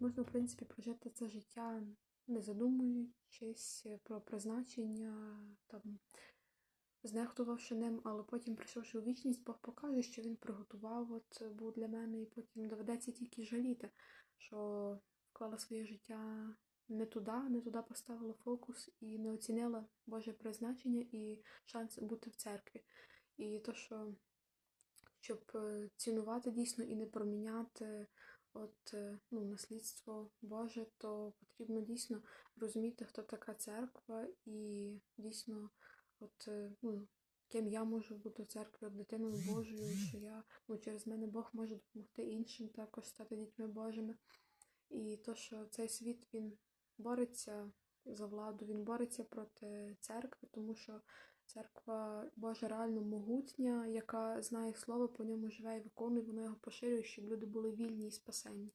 можна, в принципі, прожити це життя, не задумуючись про призначення, там, знехтувавши ним, але потім, прийшовши у вічність, Бог покаже, що він приготував, от був для мене, і потім доведеться тільки жаліти, що вклала своє життя не туди, не туди поставила фокус і не оцінила Боже призначення і шанс бути в церкві. І то, що щоб е, цінувати дійсно і не проміняти от, е, ну, наслідство Боже, то потрібно дійсно розуміти, хто така церква, і дійсно, от, е, ну, ким я можу бути от дитиною Божою, що я ну, через мене Бог може допомогти іншим також стати дітьми Божими. І то, що цей світ він бореться за владу, він бореться проти церкви, тому що церква Божа реально могутня, яка знає слово, по ньому живе і виконує, воно його поширює, щоб люди були вільні і спасенні.